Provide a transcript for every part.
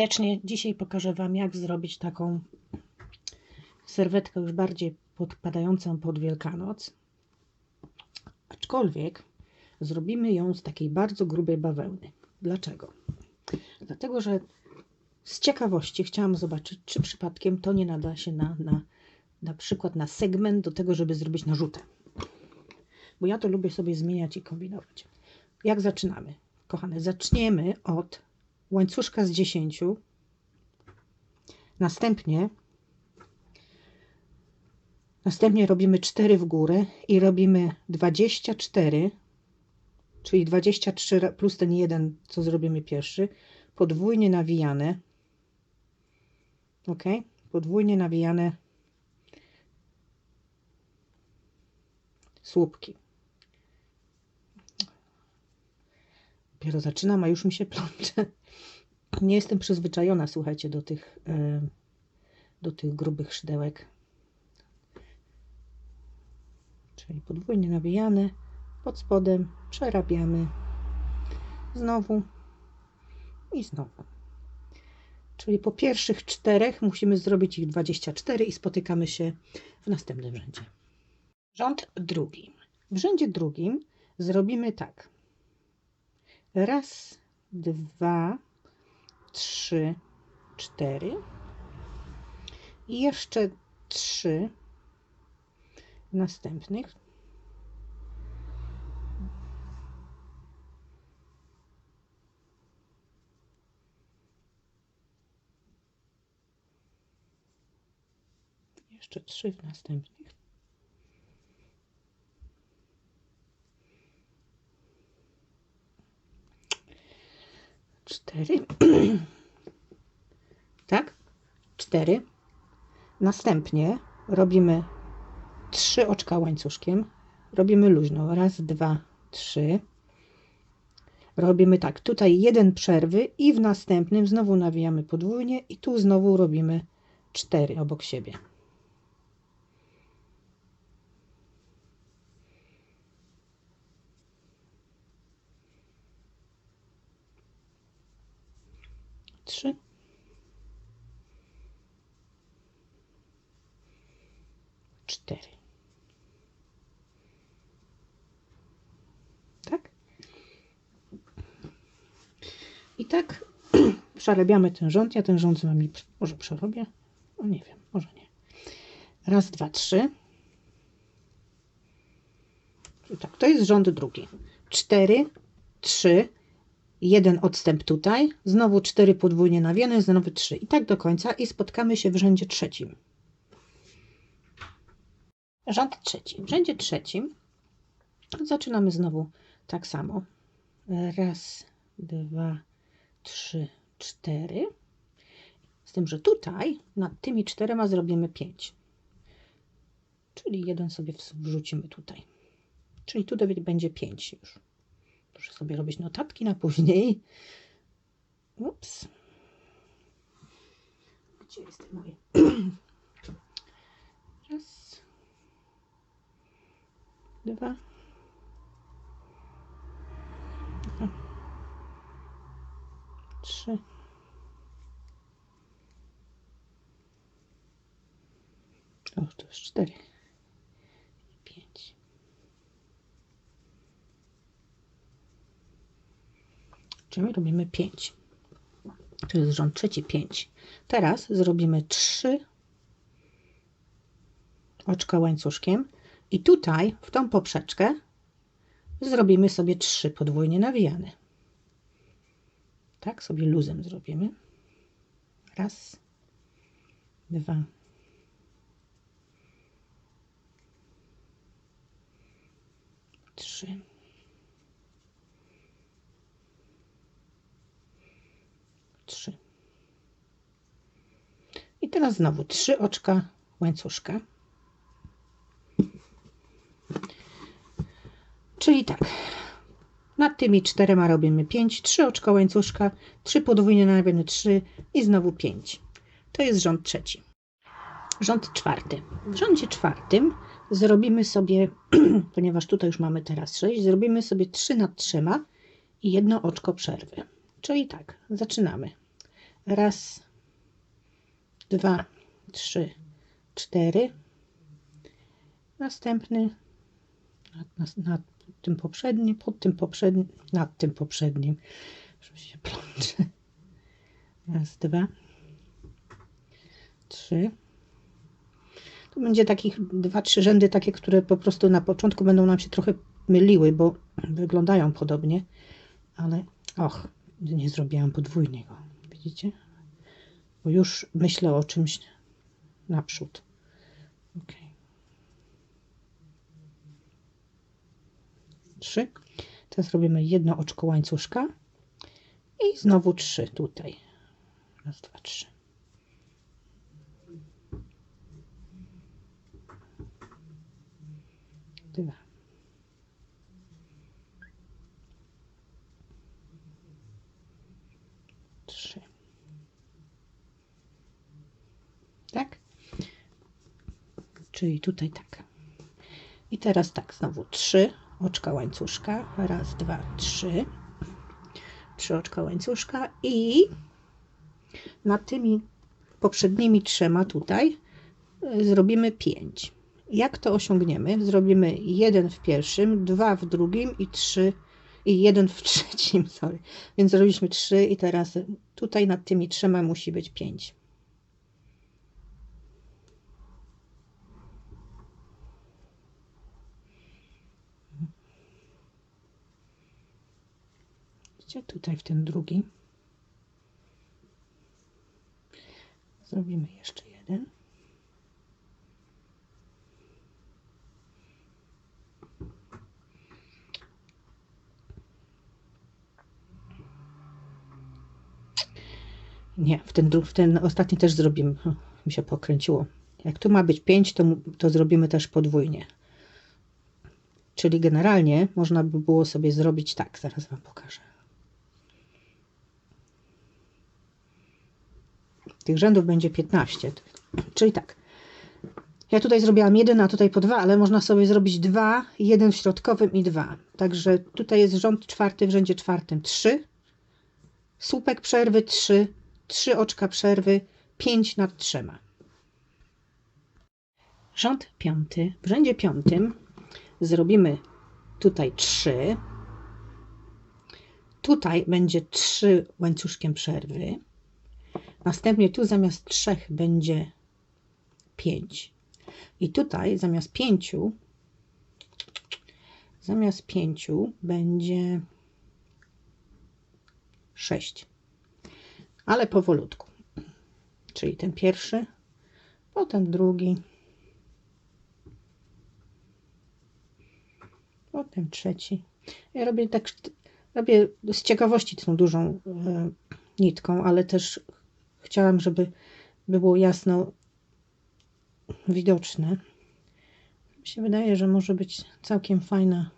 serdecznie. Dzisiaj pokażę Wam, jak zrobić taką serwetkę już bardziej podpadającą pod Wielkanoc. Aczkolwiek zrobimy ją z takiej bardzo grubej bawełny. Dlaczego? Dlatego, że z ciekawości chciałam zobaczyć, czy przypadkiem to nie nada się na, na, na przykład na segment do tego, żeby zrobić narzutę. Bo ja to lubię sobie zmieniać i kombinować. Jak zaczynamy? Kochane, zaczniemy od łańcuszka z 10. Następnie następnie robimy 4 w górę i robimy 24, czyli 23 plus ten jeden, co zrobimy pierwszy, podwójnie nawijane. Ok? Podwójnie nawijane słupki. Dopiero zaczynam, a już mi się plącze. Nie jestem przyzwyczajona, słuchajcie, do tych, e, do tych grubych szydełek. Czyli podwójnie nawijane, pod spodem przerabiamy znowu i znowu. Czyli po pierwszych czterech musimy zrobić ich 24 i spotykamy się w następnym rzędzie. Rząd drugi. W rzędzie drugim zrobimy tak. Raz, dwa, trzy, cztery. I jeszcze trzy następnych. Jeszcze trzy następnych. Cztery, tak, cztery. Następnie robimy trzy oczka łańcuszkiem, robimy luźno, raz, dwa, trzy. Robimy tak, tutaj jeden przerwy i w następnym znowu nawijamy podwójnie i tu znowu robimy cztery obok siebie. 4. Tak? I tak przerabiamy ten rząd. Ja ten rząd z Wami może przerobię? O, nie wiem, może nie. Raz, dwa, trzy. Tak, to jest rząd drugi. 4, 3, jeden odstęp tutaj, znowu 4 podwójnie na wieny, znowu 3 i tak do końca i spotkamy się w rzędzie trzecim. Rząd trzeci. W rzędzie trzecim zaczynamy znowu tak samo. Raz, dwa, trzy, cztery. Z tym, że tutaj nad tymi czterema zrobimy pięć. Czyli jeden sobie wrzucimy tutaj. Czyli tutaj będzie pięć już. Proszę sobie robić notatki na później. Ups. Gdzie jest moje? Raz. Dwa. Trzy. O, to jest cztery. Czyli robimy 5. To jest rząd trzeci 5. Teraz zrobimy 3 oczka łańcuszkiem i tutaj w tą poprzeczkę zrobimy sobie 3 podwójnie nawijane. Tak sobie luzem zrobimy. Raz, dwa, trzy. trzy. I teraz znowu trzy oczka łańcuszka. Czyli tak, nad tymi czterema robimy 5, 3 oczka łańcuszka, 3 podwójnie nawijane 3 i znowu 5. To jest rząd trzeci. Rząd czwarty. W rządzie czwartym zrobimy sobie, ponieważ tutaj już mamy teraz 6, zrobimy sobie 3 nad 3 i jedno oczko przerwy. Czyli tak, zaczynamy. Raz, dwa, trzy, cztery. Następny nad, nad, nad tym poprzednim, pod tym poprzednim, nad tym poprzednim. Już się plączę. Raz, dwa, trzy. To będzie takich dwa, trzy rzędy takie, które po prostu na początku będą nam się trochę myliły, bo wyglądają podobnie, ale och, nie zrobiłam podwójnego. Widzicie? Bo już myślę o czymś naprzód. Okay. 3. Teraz robimy jedno oczko łańcuszka i znowu 3 tutaj. Raz, dwa, trzy. Dwa. Trzy. Tak? Czyli tutaj tak. I teraz tak, znowu trzy oczka łańcuszka. Raz, dwa, trzy. Trzy oczka łańcuszka i nad tymi poprzednimi trzema tutaj y, zrobimy pięć. Jak to osiągniemy? Zrobimy jeden w pierwszym, dwa w drugim i trzy i jeden w trzecim, sorry. Więc zrobiliśmy trzy i teraz tutaj nad tymi trzema musi być pięć. Tutaj w ten drugi. Zrobimy jeszcze jeden. Nie, w ten, w ten ostatni też zrobimy. O, mi się pokręciło. Jak tu ma być 5, to, to zrobimy też podwójnie. Czyli generalnie można by było sobie zrobić tak. Zaraz Wam pokażę. Tych rzędów będzie 15. Czyli tak. Ja tutaj zrobiłam jeden, a tutaj po dwa, ale można sobie zrobić dwa, jeden w środkowym i dwa. Także tutaj jest rząd czwarty w rzędzie czwartym. Trzy. Słupek przerwy trzy. Trzy oczka przerwy. Pięć nad trzema. Rząd piąty. W rzędzie piątym zrobimy tutaj trzy. Tutaj będzie trzy łańcuszkiem przerwy. Następnie tu zamiast trzech będzie pięć. I tutaj zamiast pięciu, zamiast pięciu będzie sześć. Ale powolutku. Czyli ten pierwszy, potem drugi, potem trzeci. Ja robię tak, robię z ciekawości tą dużą e, nitką, ale też chciałam, żeby było jasno widoczne. Mi się wydaje, że może być całkiem fajna,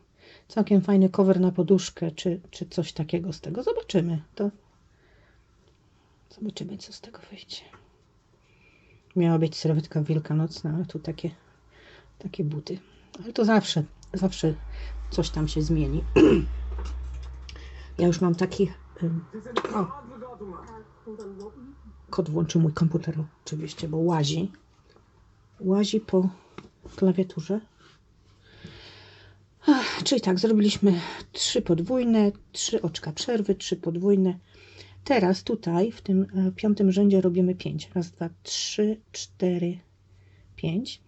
całkiem fajny cover na poduszkę, czy, czy coś takiego z tego. Zobaczymy. To zobaczymy, co z tego wyjdzie. Miała być serwetka wielkanocna, ale tu takie, takie buty. Ale to zawsze, zawsze coś tam się zmieni. Ja już mam taki. O, kot włączył mój komputer, oczywiście, bo łazi. Łazi po klawiaturze. Ach, czyli tak, zrobiliśmy trzy podwójne, trzy oczka przerwy, trzy podwójne. Teraz tutaj w tym e, piątym rzędzie robimy pięć. Raz, dwa, trzy, cztery, pięć.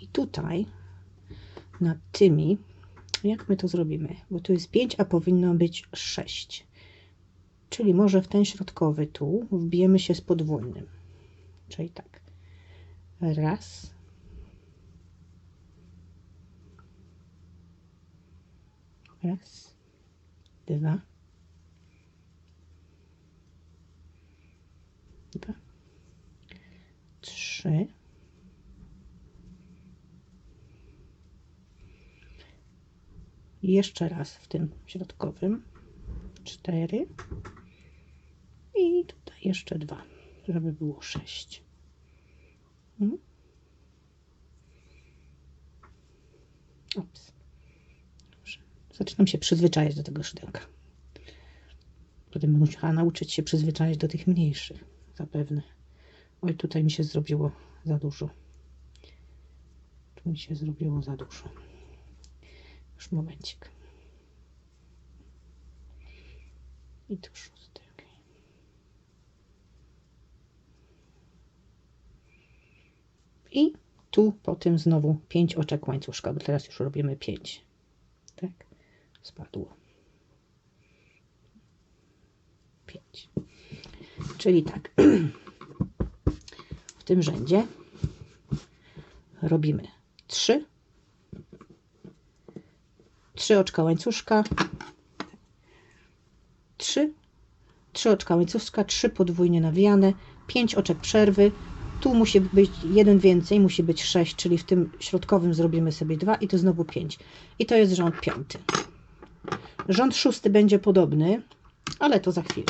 I tutaj nad tymi, jak my to zrobimy? Bo tu jest pięć, a powinno być sześć. Czyli może w ten środkowy tu wbijemy się z podwójnym. Czyli tak. Raz. Raz. Dwa. Dwa. Trzy. Jeszcze raz w tym środkowym. Cztery. Jeszcze dwa, żeby było sześć. Mhm. Dobrze. Zaczynam się przyzwyczajać do tego szydełka. Potem będę musiała nauczyć się przyzwyczaić do tych mniejszych, zapewne. Oj, tutaj mi się zrobiło za dużo. Tu mi się zrobiło za dużo. Już momencik. I tu szósty, I tu potem znowu 5 oczek łańcuszka, bo teraz już robimy 5. Tak? Spadło. 5. Czyli tak. W tym rzędzie robimy 3 3 oczka łańcuszka 3 3 oczka łańcuszka 3 podwójnie nawijane 5 oczek przerwy tu musi być jeden więcej, musi być 6, czyli w tym środkowym zrobimy sobie 2 i to znowu 5. I to jest rząd piąty. Rząd szósty będzie podobny, ale to za chwilę.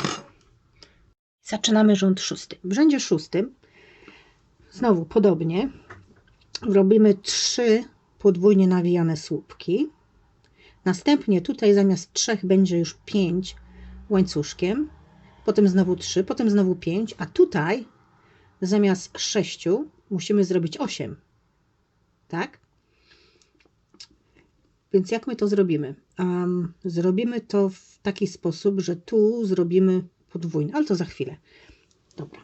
Zaczynamy rząd szósty. W rzędzie szóstym znowu podobnie robimy 3 podwójnie nawijane słupki. Następnie tutaj zamiast 3 będzie już 5 łańcuszkiem, potem znowu 3, potem znowu 5, a tutaj zamiast 6 musimy zrobić 8. Tak? Więc jak my to zrobimy? Um, zrobimy to w taki sposób, że tu zrobimy podwójne, ale to za chwilę. Dobra.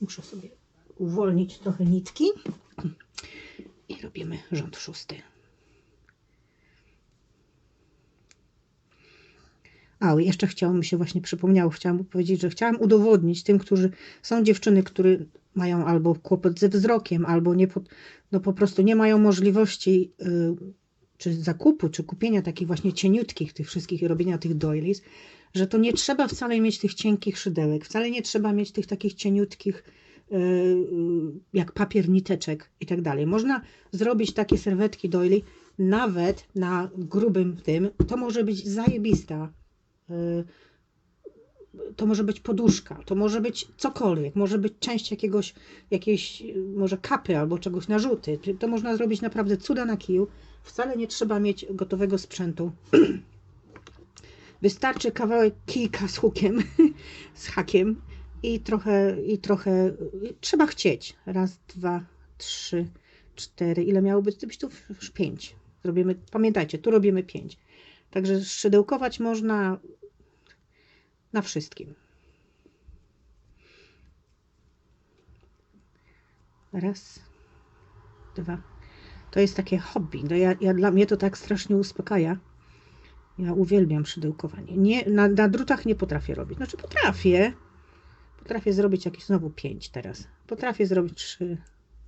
Muszę sobie uwolnić trochę nitki i robimy rząd szósty. A, jeszcze chciałam, mi się właśnie przypomniało, chciałam powiedzieć, że chciałam udowodnić tym, którzy są dziewczyny, które mają albo kłopot ze wzrokiem, albo nie no po prostu nie mają możliwości y, czy zakupu, czy kupienia takich właśnie cieniutkich, tych wszystkich i robienia tych doilies, że to nie trzeba wcale mieć tych cienkich szydełek, wcale nie trzeba mieć tych takich cieniutkich y, y, jak papier niteczek i tak dalej. Można zrobić takie serwetki doily nawet na grubym tym. To może być zajebista to może być poduszka, to może być cokolwiek, może być część jakiegoś, jakiejś może kapy albo czegoś narzuty. To można zrobić naprawdę cuda na kiju. Wcale nie trzeba mieć gotowego sprzętu. Wystarczy kawałek kijka z hukiem, z hakiem i trochę, i trochę, trzeba chcieć. Raz, dwa, trzy, cztery. Ile miało być? być tu już pięć. Zrobimy, pamiętajcie, tu robimy pięć. Także szydełkować można na wszystkim. Raz, dwa. To jest takie hobby. No ja, ja, dla mnie to tak strasznie uspokaja. Ja uwielbiam szydełkowanie. Nie, na, na drutach nie potrafię robić. Znaczy potrafię. Potrafię zrobić jakieś znowu pięć teraz. Potrafię zrobić trzy,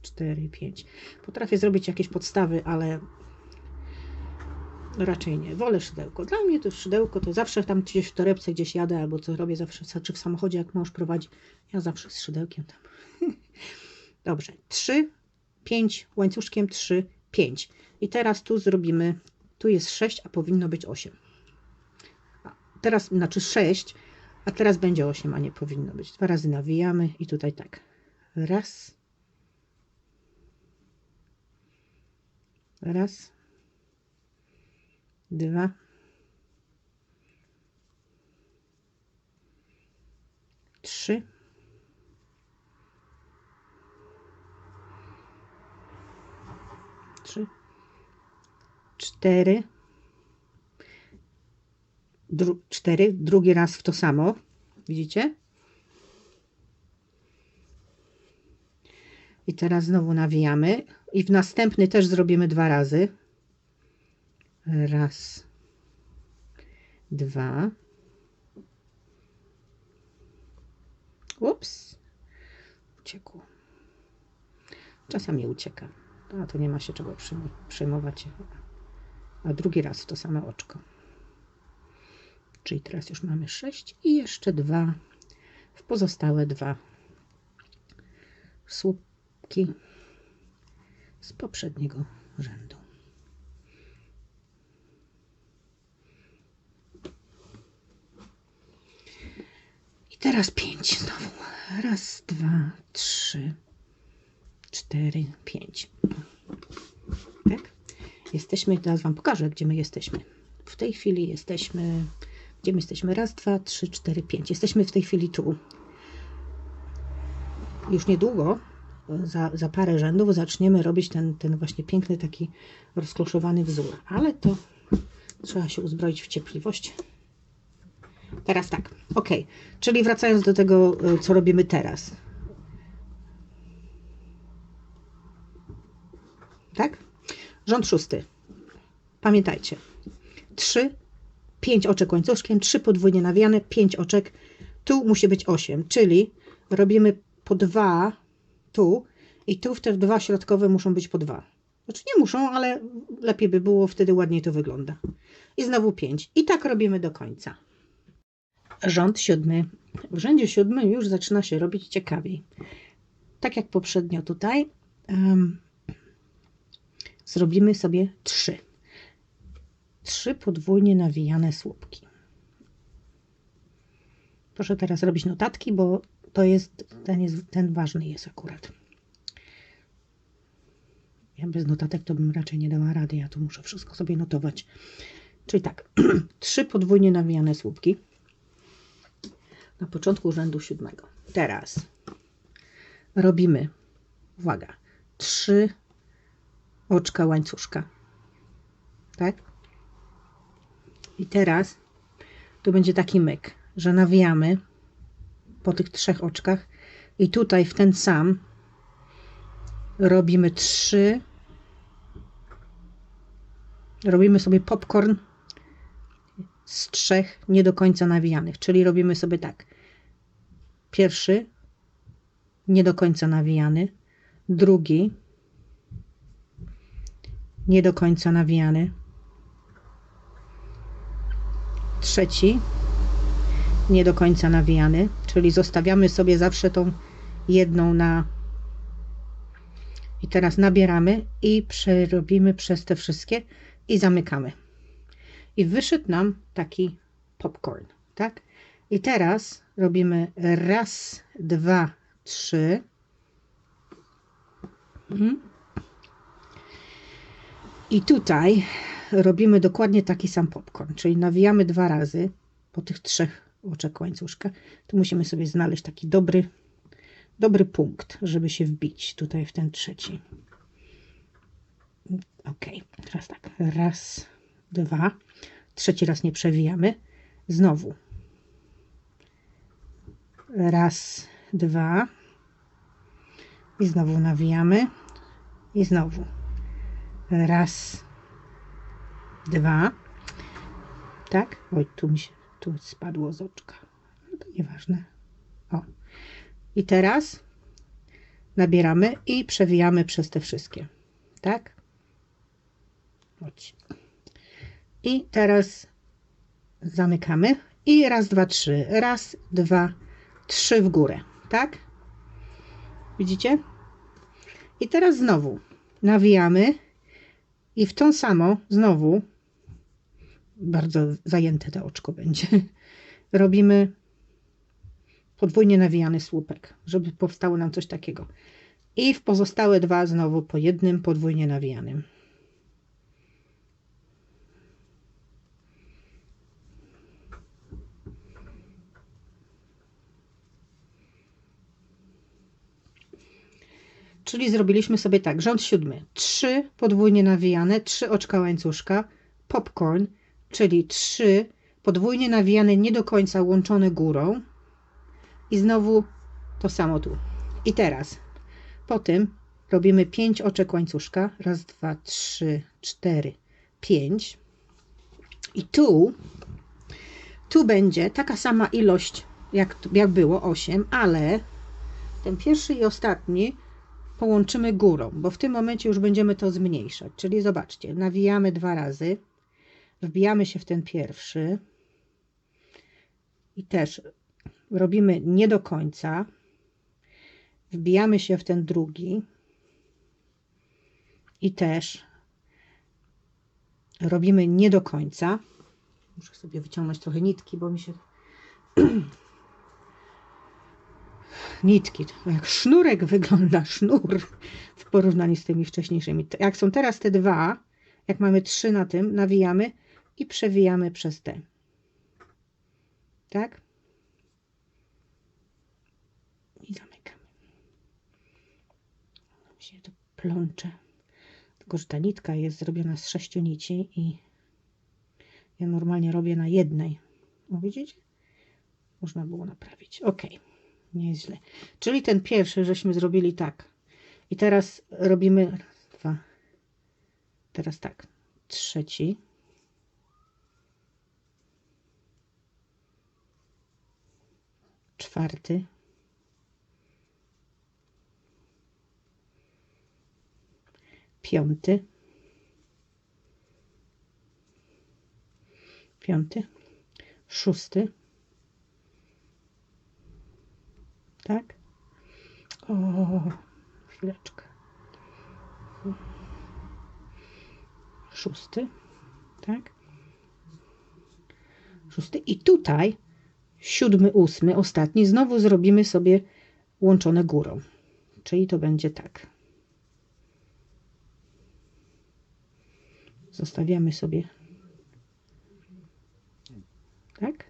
cztery, pięć. Potrafię zrobić jakieś podstawy, ale raczej nie. Wolę szydełko. Dla mnie to szydełko to zawsze tam gdzieś w torebce gdzieś jadę albo co robię zawsze, czy w samochodzie jak mąż prowadzi. Ja zawsze z szydełkiem tam. Dobrze. 3, 5 łańcuszkiem 3, 5. I teraz tu zrobimy, tu jest 6, a powinno być 8. A teraz, znaczy 6, a teraz będzie 8, a nie powinno być. Dwa razy nawijamy i tutaj tak. Raz. Raz dwa, trzy, trzy, cztery, cztery, drugi raz w to samo, widzicie? I teraz znowu nawijamy. I w następny też zrobimy dwa razy. Raz, dwa. Ups, uciekło. Czasami ucieka. A to nie ma się czego przejmować. A drugi raz to samo oczko. Czyli teraz już mamy sześć i jeszcze dwa w pozostałe dwa słupki z poprzedniego rzędu. I teraz pięć znowu. Raz, dwa, trzy, cztery, pięć. Tak? Jesteśmy, teraz Wam pokażę, gdzie my jesteśmy. W tej chwili jesteśmy Gdzie my jesteśmy? Raz, dwa, trzy, cztery, pięć. Jesteśmy w tej chwili tu. Już niedługo, za, za parę rzędów, zaczniemy robić ten, ten właśnie piękny, taki rozkloszowany wzór. Ale to trzeba się uzbroić w cierpliwość. Teraz tak, ok. Czyli wracając do tego, y, co robimy teraz. Tak? Rząd szósty. Pamiętajcie. Trzy, pięć oczek łańcuszkiem, trzy podwójnie nawijane, pięć oczek. Tu musi być osiem, czyli robimy po dwa tu i tu w te dwa środkowe muszą być po dwa. Znaczy nie muszą, ale lepiej by było, wtedy ładniej to wygląda. I znowu pięć. I tak robimy do końca. Rząd siódmy. W rzędzie siódmym już zaczyna się robić ciekawiej. Tak jak poprzednio tutaj, um, zrobimy sobie trzy. Trzy podwójnie nawijane słupki. Proszę teraz robić notatki, bo to jest ten, jest, ten ważny jest akurat. Ja bez notatek to bym raczej nie dała rady. Ja tu muszę wszystko sobie notować. Czyli tak, trzy podwójnie nawijane słupki na początku rzędu siódmego. Teraz robimy, uwaga, trzy oczka łańcuszka. Tak? I teraz tu będzie taki myk, że nawijamy po tych trzech oczkach i tutaj w ten sam robimy trzy robimy sobie popcorn z trzech nie do końca nawijanych, czyli robimy sobie tak. Pierwszy nie do końca nawijany, drugi nie do końca nawijany, trzeci nie do końca nawijany, czyli zostawiamy sobie zawsze tą jedną na i teraz nabieramy i przerobimy przez te wszystkie i zamykamy. I wyszedł nam taki popcorn, tak? I teraz robimy raz, dwa, trzy. Mhm. I tutaj robimy dokładnie taki sam popcorn, czyli nawijamy dwa razy po tych trzech oczek łańcuszka. Tu musimy sobie znaleźć taki dobry, dobry punkt, żeby się wbić tutaj w ten trzeci. Ok, teraz tak, raz, dwa, trzeci raz nie przewijamy, znowu, raz, dwa. I znowu nawijamy. I znowu, raz, dwa, tak, oj, tu mi się, tu spadło z oczka, no to nieważne, o, i teraz nabieramy i przewijamy przez te wszystkie, tak, Chodź. I teraz zamykamy. I raz, dwa, trzy. Raz, dwa, trzy w górę. Tak? Widzicie? I teraz znowu nawijamy i w tą samą znowu bardzo zajęte to oczko będzie. Robimy podwójnie nawijany słupek, żeby powstało nam coś takiego. I w pozostałe dwa znowu po jednym podwójnie nawijanym. Czyli zrobiliśmy sobie tak, rząd siódmy, trzy podwójnie nawijane, trzy oczka łańcuszka, popcorn, czyli trzy podwójnie nawijane, nie do końca łączone górą. I znowu to samo tu. I teraz po tym robimy pięć oczek łańcuszka, raz, dwa, trzy, cztery, pięć. I tu tu będzie taka sama ilość jak, jak było 8, ale ten pierwszy i ostatni połączymy górą, bo w tym momencie już będziemy to zmniejszać. Czyli zobaczcie, nawijamy dwa razy, wbijamy się w ten pierwszy i też robimy nie do końca, wbijamy się w ten drugi i też robimy nie do końca. Muszę sobie wyciągnąć trochę nitki, bo mi się nitki. Jak sznurek wygląda, sznur w porównaniu z tymi wcześniejszymi. Jak są teraz te dwa, jak mamy trzy na tym, nawijamy i przewijamy przez te. Tak? I zamykamy. Się to plącze. Tylko, że ta nitka jest zrobiona z sześciu nici i ja normalnie robię na jednej. O, widzicie? Można było naprawić. Ok, nie jest źle. Czyli ten pierwszy żeśmy zrobili tak. I teraz robimy dwa. Teraz tak. Trzeci. Czwarty. Piąty. Piąty. Szósty. Tak? O, chwileczkę. Szósty. Tak? Szósty. I tutaj siódmy, ósmy, ostatni, znowu zrobimy sobie łączone górą. Czyli to będzie tak. Zostawiamy sobie tak?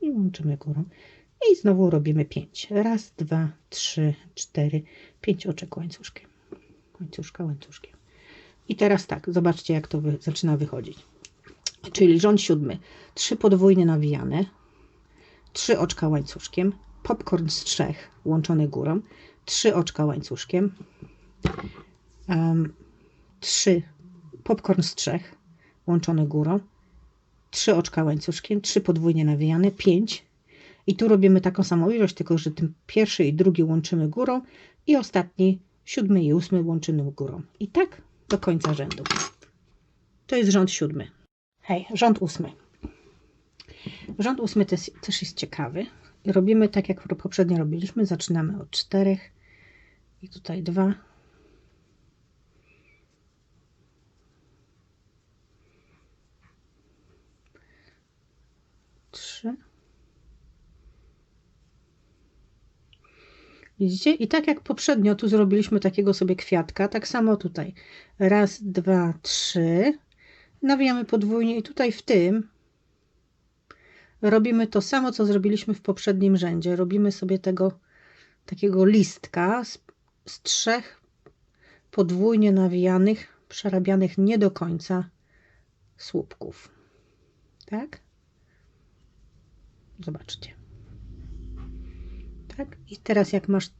I łączymy górą. I znowu robimy 5. Raz, dwa, trzy, cztery, pięć oczek łańcuszkiem. Łańcuszka, łańcuszkiem. I teraz tak, zobaczcie jak to wy, zaczyna wychodzić. Czyli rząd siódmy. Trzy podwójne nawijane, trzy oczka łańcuszkiem, popcorn z trzech łączony górą, trzy oczka łańcuszkiem, um, trzy popcorn z trzech łączony górą, trzy oczka łańcuszkiem, trzy podwójnie nawijane, pięć i tu robimy taką samą ilość, tylko że ten pierwszy i drugi łączymy górą i ostatni, siódmy i ósmy łączymy górą. I tak do końca rzędu. To jest rząd siódmy. Hej, rząd ósmy. Rząd ósmy też, też jest ciekawy. Robimy tak, jak poprzednio robiliśmy. Zaczynamy od czterech i tutaj dwa. Trzy. Widzicie? I tak jak poprzednio tu zrobiliśmy takiego sobie kwiatka, tak samo tutaj. Raz, dwa, trzy. Nawijamy podwójnie i tutaj w tym robimy to samo, co zrobiliśmy w poprzednim rzędzie. Robimy sobie tego takiego listka z, z trzech podwójnie nawijanych, przerabianych nie do końca słupków. Tak? Zobaczcie. Tak? I teraz jak masz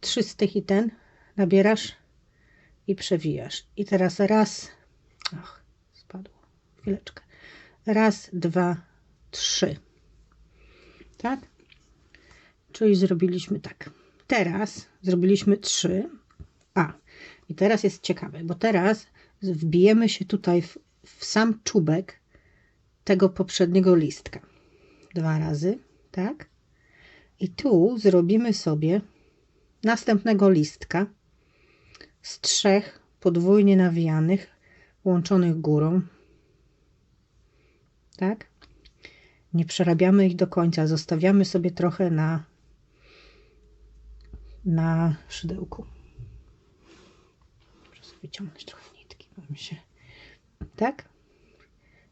trzy z tych i ten, nabierasz i przewijasz. I teraz raz, ach, spadło, chwileczkę. Raz, dwa, trzy. Tak? Czyli zrobiliśmy tak. Teraz zrobiliśmy trzy. A, i teraz jest ciekawe, bo teraz wbijemy się tutaj w, w sam czubek tego poprzedniego listka. Dwa razy, tak? I tu zrobimy sobie następnego listka z trzech podwójnie nawijanych, łączonych górą. Tak? Nie przerabiamy ich do końca, zostawiamy sobie trochę na, na szydełku. Muszę wyciągnąć trochę nitki, bo się... Tak?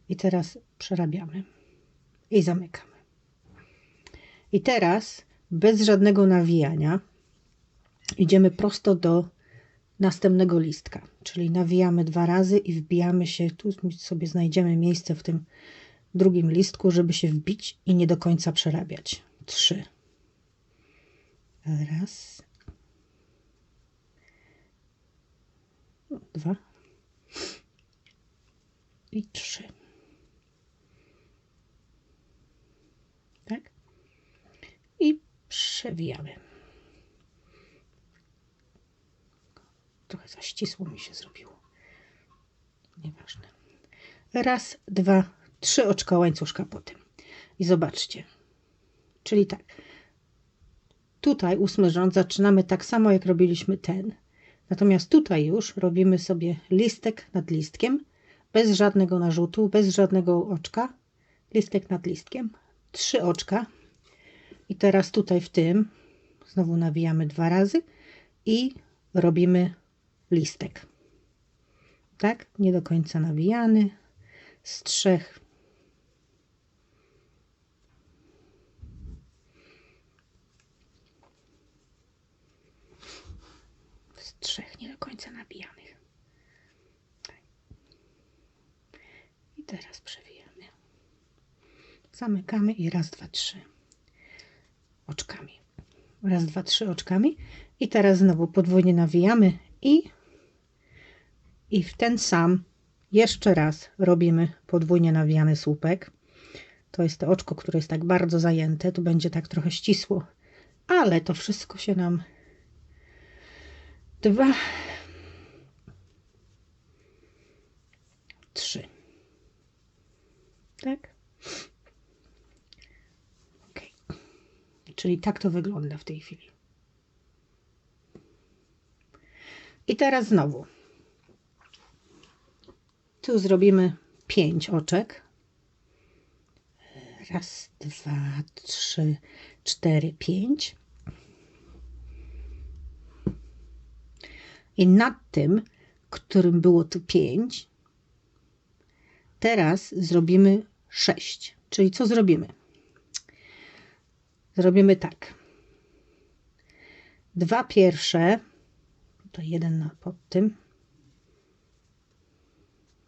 I teraz przerabiamy i zamykamy. I teraz bez żadnego nawijania idziemy prosto do następnego listka, czyli nawijamy dwa razy i wbijamy się, tu sobie znajdziemy miejsce w tym drugim listku, żeby się wbić i nie do końca przerabiać. Trzy. Raz. Dwa. I trzy. Tak? I przewijamy. Trochę za ścisło mi się zrobiło. Nieważne. Raz, dwa, trzy oczka łańcuszka po tym. I zobaczcie. Czyli tak. Tutaj ósmy rząd zaczynamy tak samo, jak robiliśmy ten. Natomiast tutaj już robimy sobie listek nad listkiem, bez żadnego narzutu, bez żadnego oczka. Listek nad listkiem. Trzy oczka. I teraz tutaj w tym znowu nawijamy dwa razy i robimy listek. Tak, nie do końca nawijany, z trzech. Z trzech nie do końca nawijanych. Tak. I teraz przewijamy. Zamykamy i raz, dwa, trzy. Oczkami. Raz, dwa, trzy oczkami. I teraz znowu podwójnie nawijamy i, i w ten sam jeszcze raz robimy podwójnie nawijany słupek. To jest to oczko, które jest tak bardzo zajęte. Tu będzie tak trochę ścisło, ale to wszystko się nam dwa, trzy. Tak? Ok. Czyli tak to wygląda w tej chwili. I teraz znowu. Tu zrobimy pięć oczek. Raz, dwa, trzy, cztery, pięć. I nad tym, którym było tu pięć, teraz zrobimy sześć. Czyli co zrobimy? Zrobimy tak. Dwa pierwsze, to jeden na pod tym.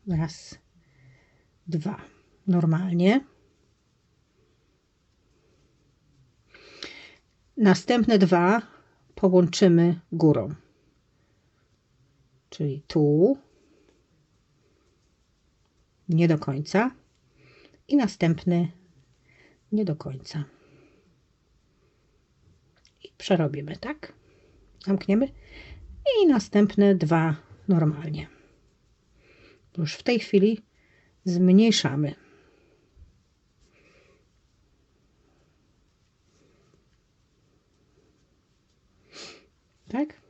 Raz, dwa. Normalnie. Następne dwa połączymy górą. Czyli tu. Nie do końca. I następny nie do końca. Przerobimy, tak? Zamkniemy. I następne dwa normalnie. Już w tej chwili zmniejszamy. Tak?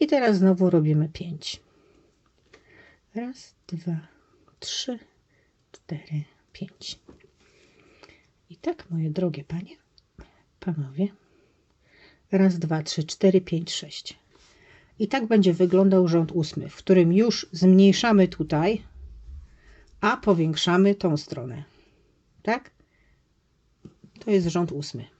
I teraz znowu robimy pięć. Raz, dwa, trzy, cztery, pięć. I tak, moje drogie panie, panowie. Raz, dwa, trzy, cztery, pięć, sześć. I tak będzie wyglądał rząd ósmy, w którym już zmniejszamy tutaj, a powiększamy tą stronę. Tak? To jest rząd ósmy.